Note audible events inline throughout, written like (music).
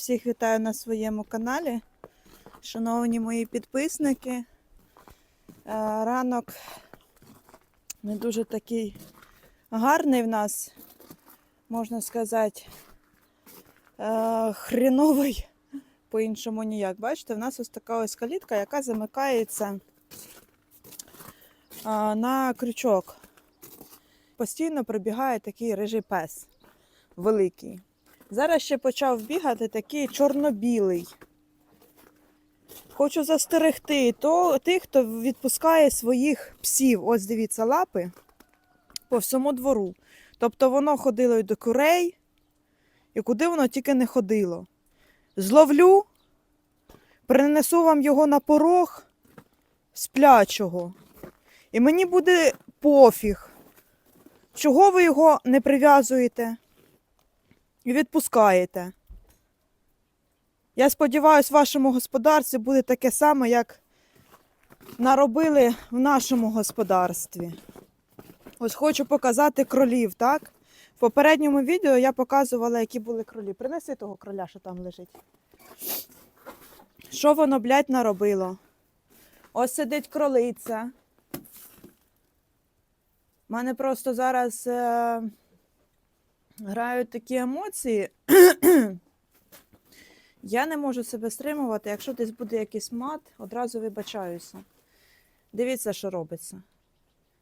Всіх вітаю на своєму каналі. Шановні мої підписники. Е, Ранок не дуже такий гарний в нас, можна сказати, е, хреновий, по-іншому ніяк. Бачите, в нас ось така ось калітка, яка замикається е, на крючок. Постійно прибігає такий рижий пес великий. Зараз ще почав бігати такий чорно-білий. Хочу застерегти то, тих, хто відпускає своїх псів. Ось дивіться, лапи по всьому двору. Тобто воно ходило і до курей, і куди воно тільки не ходило. Зловлю, принесу вам його на порог сплячого. І мені буде пофіг. Чого ви його не прив'язуєте? І відпускаєте. Я сподіваюся, в вашому господарстві буде таке саме, як наробили в нашому господарстві. Ось хочу показати кролів, так? В попередньому відео я показувала, які були кролі. Принеси того кроля, що там лежить. Що воно, блядь, наробило? Ось сидить кролиця. У мене просто зараз. Е грають такі емоції. (clears throat) Я не можу себе стримувати. Якщо десь буде якийсь мат, одразу вибачаюся. Дивіться, що робиться.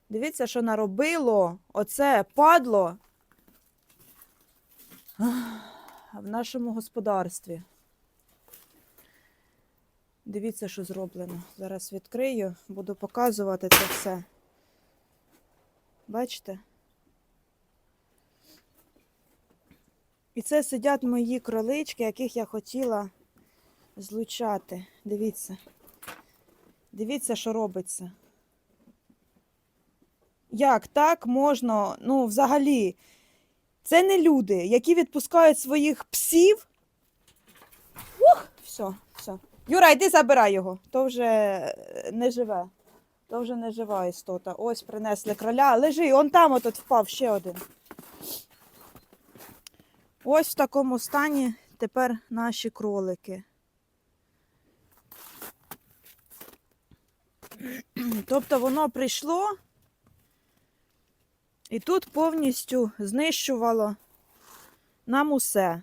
Дивіться, що наробило оце падло в нашому господарстві. Дивіться, що зроблено. Зараз відкрию, буду показувати це все. Бачите? І це сидять мої кролички, яких я хотіла злучати. Дивіться. Дивіться, що робиться. Як так можна, ну, взагалі, це не люди, які відпускають своїх псів. Ух, все, все. Юра, йди забирай його. То вже не живе. То вже не жива істота. Ось принесли кроля. Лежи, он там отут впав ще один. Ось в такому стані тепер наші кролики. (clears throat) Тобто воно прийшло і тут повністю знищувало нам усе.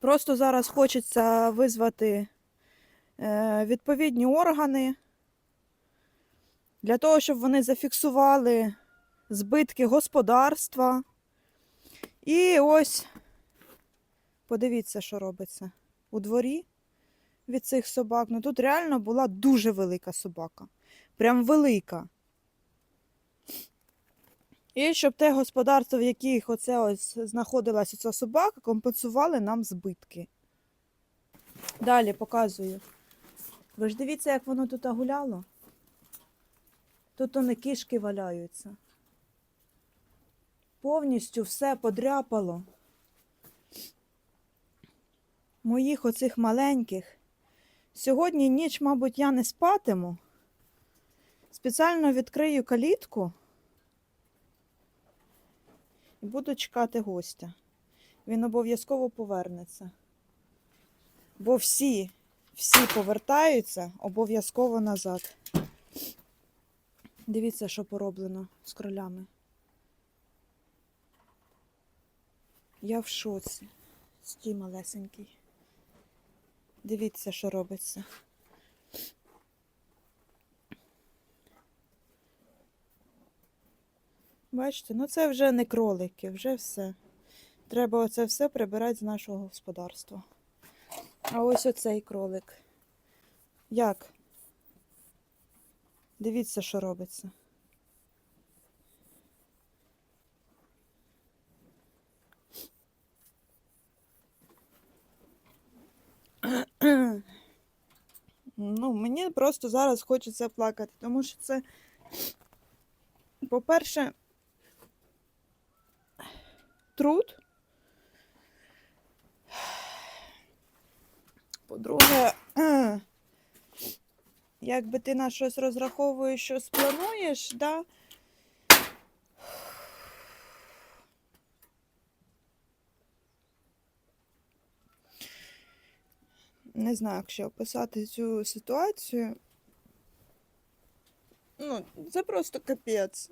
Просто зараз хочеться визвати е, відповідні органи для того, щоб вони зафіксували збитки господарства. І ось, подивіться, що робиться у дворі від цих собак. Ну тут реально була дуже велика собака. Прям велика. І щоб те господарство, в яких оце ось знаходилася ця собака, компенсували нам збитки. Далі показую. Ви ж дивіться, як воно тут гуляло. Тут вони кішки валяються повністю все подряпало. Моїх оцих маленьких. Сьогодні ніч, мабуть, я не спатиму. Спеціально відкрию калітку і буду чекати гостя. Він обов'язково повернеться. Бо всі, всі повертаються обов'язково назад. Дивіться, що пороблено з кролями. Я в шоці. Стій малесенький. Дивіться, що робиться. Бачите, ну це вже не кролики, вже все. Треба оце все прибирати з нашого господарства. А ось оцей кролик. Як? Дивіться, що робиться. Ну, мені просто зараз хочеться плакати, тому що це, по-перше, труд. По-друге, якби ти на щось розраховуєш, щось плануєш, да, не знаю, як ще описати цю ситуацію. Ну, це просто капець.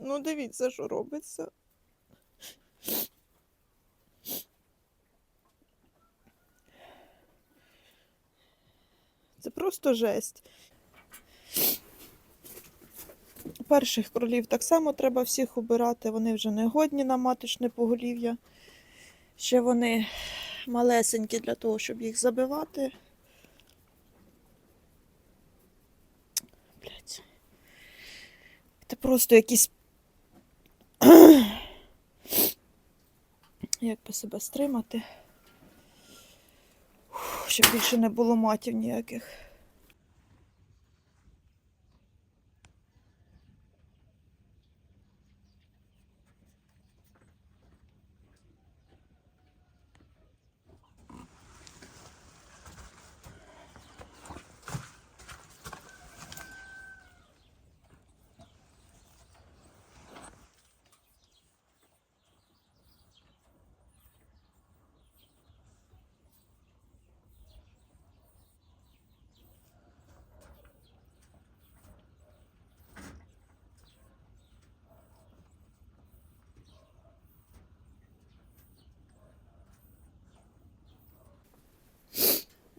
Ну, дивіться, що робиться. Це просто жесть. Перших кролів так само треба всіх обирати, вони вже не годні на маточне поголів'я. Ще вони малесенькі для того, щоб їх забивати. Блять. Це просто якісь. (clears throat) Як би себе стримати, щоб більше не було матів ніяких.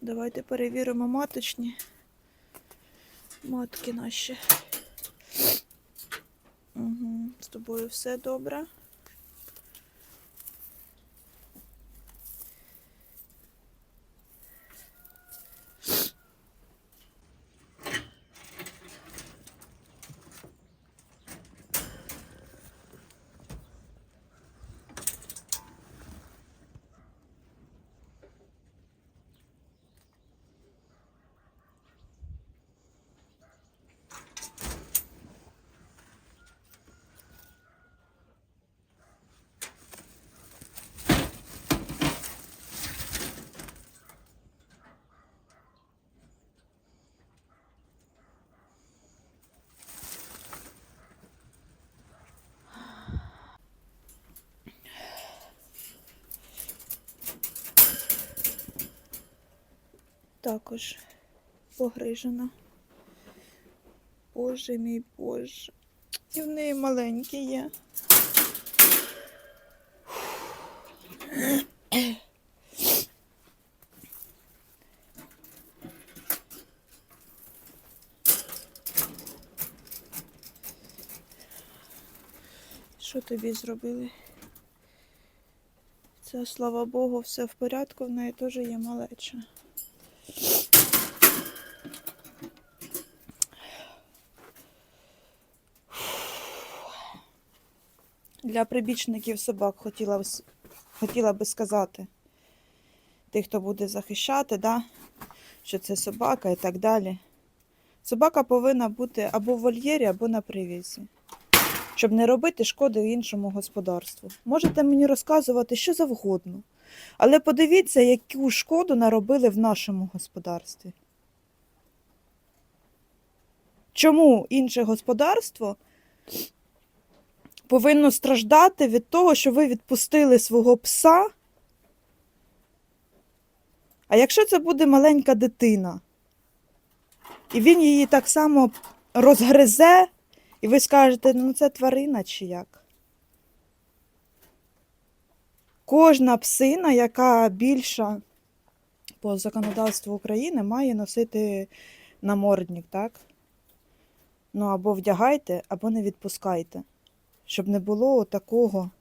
Давайте перевіримо маточні. Матки наші. Угу. З тобою все добре. Також погрижена. Боже мій Боже. І в неї маленькі є. Що тобі зробили? Це, слава Богу, все в порядку, в неї теж є малеча. Для прибічників собак хотіла, хотіла би сказати. Тих, хто буде захищати, да? що це собака і так далі. Собака повинна бути або в вольєрі, або на привізі, щоб не робити шкоди іншому господарству. Можете мені розказувати що завгодно, але подивіться, яку шкоду наробили в нашому господарстві. Чому інше господарство повинно страждати від того, що ви відпустили свого пса. А якщо це буде маленька дитина, і він її так само розгризе, і ви скажете, ну це тварина чи як? Кожна псина, яка більша по законодавству України, має носити намордник, так? Ну або вдягайте, або не відпускайте щоб не було такого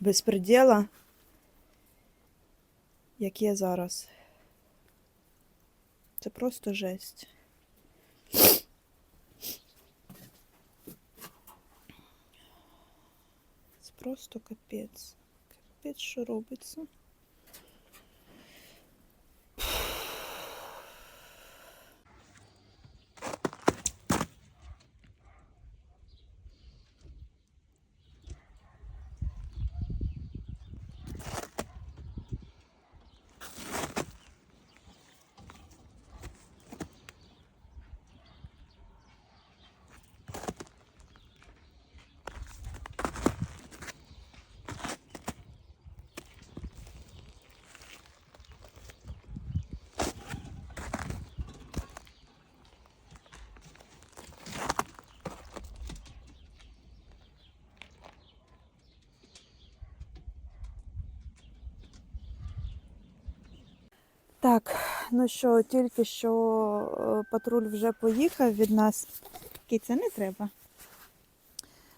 безпреділа, як є зараз. Це просто жесть. Це просто капець. Капець, що робиться. Так, ну що, тільки що е, патруль вже поїхав від нас. Кіця не треба.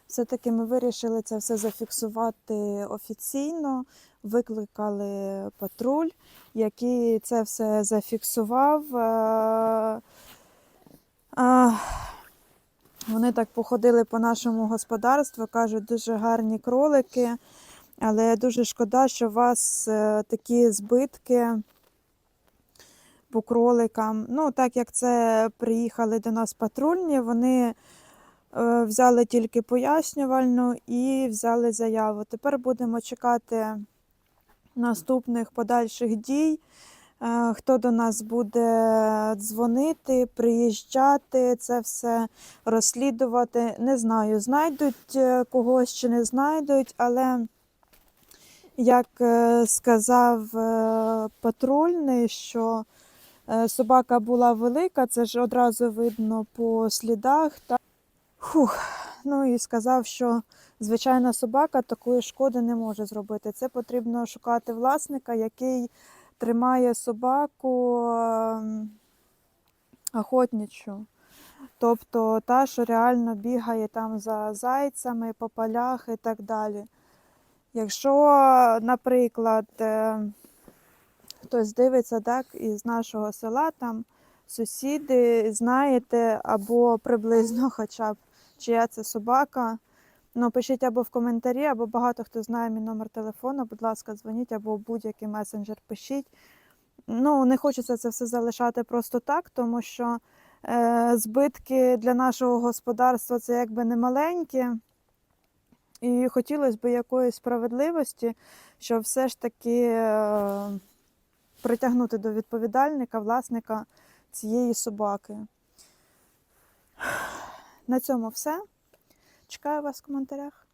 Все-таки ми вирішили це все зафіксувати офіційно. Викликали патруль, який це все зафіксував. Е, Вони так походили по нашому господарству, кажуть, дуже гарні кролики, але дуже шкода, що у вас е, такі збитки по кроликам. Ну, так як це приїхали до нас патрульні, вони е, взяли тільки пояснювальну і взяли заяву. Тепер будемо чекати наступних подальших дій. Е, Хто до нас буде дзвонити, приїжджати, це все розслідувати. Не знаю, знайдуть е, когось чи не знайдуть, але як сказав патрульний, що собака була велика, це ж одразу видно по слідах. Фух. Ну і сказав, що звичайна собака такої шкоди не може зробити. Це потрібно шукати власника, який тримає собаку ем, охотничу. Тобто та, що реально бігає там за зайцями по полях і так далі. Якщо, наприклад, е, хтось дивиться так, із нашого села, там сусіди, знаєте, або приблизно (laughs) хоча б чия це собака. Ну, пишіть або в коментарі, або багато хто знає мій номер телефону. Будь ласка, дзвоніть, або будь-який месенджер пишіть. Ну, не хочеться це все залишати просто так, тому що е, збитки для нашого господарства це якби не маленькі. І хотілося б якоїсь справедливості, щоб все ж таки е, притягнути до відповідальника, власника цієї собаки. (sighs) На цьому все. Чекаю вас в коментарях.